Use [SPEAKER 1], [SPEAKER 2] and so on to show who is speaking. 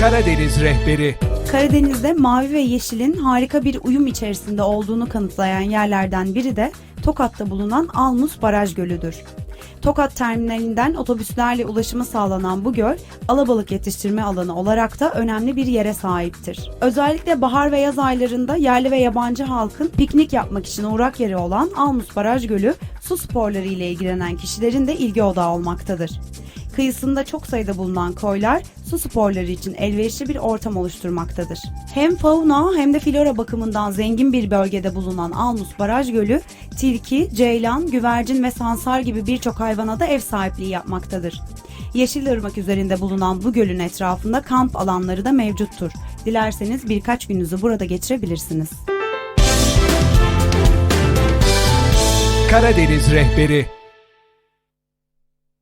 [SPEAKER 1] Karadeniz rehberi.
[SPEAKER 2] Karadeniz'de mavi ve yeşilin harika bir uyum içerisinde olduğunu kanıtlayan yerlerden biri de Tokat'ta bulunan Almus Baraj Gölü'dür. Tokat terminalinden otobüslerle ulaşımı sağlanan bu göl, alabalık yetiştirme alanı olarak da önemli bir yere sahiptir. Özellikle bahar ve yaz aylarında yerli ve yabancı halkın piknik yapmak için uğrak yeri olan Almus Baraj Gölü, su sporları ile ilgilenen kişilerin de ilgi odağı olmaktadır. Kıyısında çok sayıda bulunan koylar su sporları için elverişli bir ortam oluşturmaktadır. Hem fauna hem de flora bakımından zengin bir bölgede bulunan Almus Baraj Gölü, tilki, ceylan, güvercin ve sansar gibi birçok hayvana da ev sahipliği yapmaktadır. Yeşilırmak üzerinde bulunan bu gölün etrafında kamp alanları da mevcuttur. Dilerseniz birkaç gününüzü burada geçirebilirsiniz.
[SPEAKER 1] Karadeniz rehberi.